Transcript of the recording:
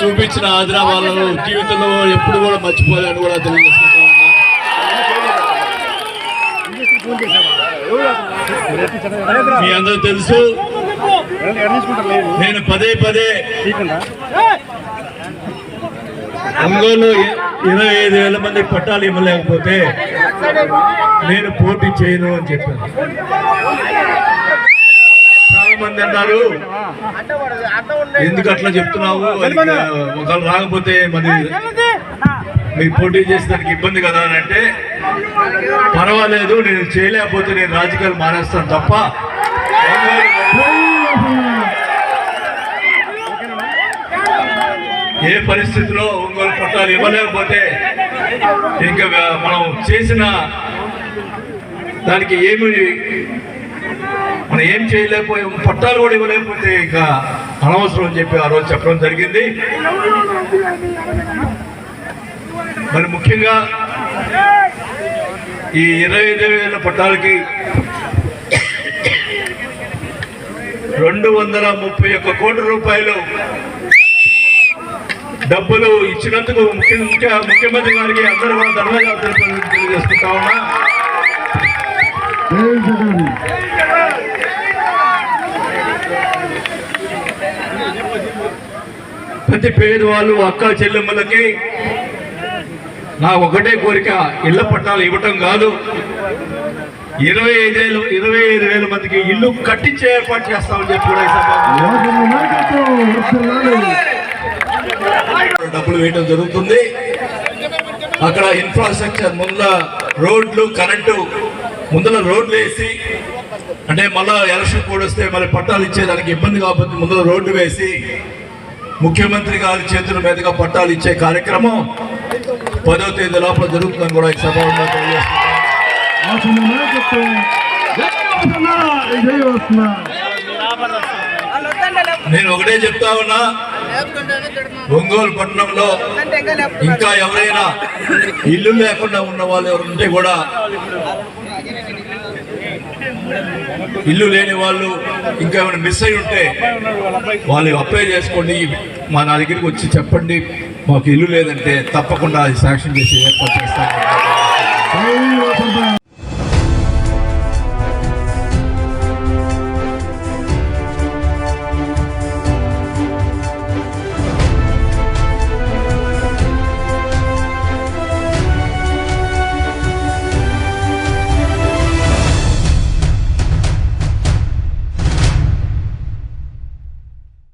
చూపించిన ఆదరా జీవితంలో ఎప్పుడు కూడా మర్చిపోలేని కూడా తెలియజేసుకుంటా మీ అందరూ తెలుసు. నేను పదే పదే ఒంగోలు ఇరవై ఐదు వేల మంది పట్టాలు ఇవ్వలేకపోతే నేను పోటీ చేయను అని చెప్పాను. మంది అన్నారు. ఎందుకు అట్లా చెప్తున్నావు? ఒకళ్ళు రాకపోతే మరి మీ పోటీ చేసేదానికి ఇబ్బంది కదా అని అంటే పర్వాలేదు నేను చేయలేకపోతే నేను రాజకీయాలు మానేస్తాను తప్ప. ఏ పరిస్థితిలో ఒంగోలు పట్టాలు ఇవ్వలేకపోతే ఇంకా మనం చేసిన దానికి ఏమి మనం ఏం చేయలేకపోయి పట్టాలు కూడా ఇవ్వలేకపోతే ఇంకా అనవసరం అని చెప్పి ఆ రోజు చెప్పడం జరిగింది. మరి ముఖ్యంగా ఈ ఇరవై ఐదు వేల పట్టాలకి రెండు వందల ముప్పై ఒక్క కోట్ల రూపాయలు డబ్బులు ఇచ్చినందుకు ముఖ్య ముఖ్య ముఖ్యమంత్రి గారికి అందరూ కూడా ధన్యవాదాలు తెలియజేసుకుంటా ఉన్నా. ప్రతి పేదవాళ్ళు అక్క చెల్లెమ్మలకి నా ఒకటే కోరిక ఇళ్ళ పట్టాలు ఇవ్వటం కాదు. ఇరవై ఐదేళ్ళు ఇరవై ఐదు వేల మందికి ఇల్లు కట్టించే ఏర్పాటు చేస్తామని చెప్పి కూడా డబ్బులు వేయడం జరుగుతుంది. అక్కడ ఇన్ఫ్రాస్ట్రక్చర్ ముందర రోడ్లు కరెంటు ముందర రోడ్లు వేసి అంటే మళ్ళా ఎలక్షన్ కూడా వస్తే మళ్ళీ పట్టాలు ఇచ్చేదానికి ఇబ్బంది కాబట్టి ముందర రోడ్లు వేసి ముఖ్యమంత్రి గారి చేతుల మీదుగా పట్టాలు ఇచ్చే కార్యక్రమం పదో తేదీ లోపల జరుగుతుందని కూడా ఈ సభలో నేను ఒకటే చెప్తా ఉన్నా. ఒంగోలు పట్టణంలో ఇంకా ఎవరైనా ఇల్లు లేకుండా ఉన్న వాళ్ళు ఎవరు ఉంటే కూడా ఇల్లు లేని వాళ్ళు ఇంకా ఏమైనా మిస్ అయి ఉంటే వాళ్ళు అప్లై చేసుకోండి. మా నా దగ్గరికి వచ్చి చెప్పండి. మాకు ఇల్లు లేదంటే తప్పకుండా అది శాంక్షన్ చేసి ఏర్పాటు చేస్తాను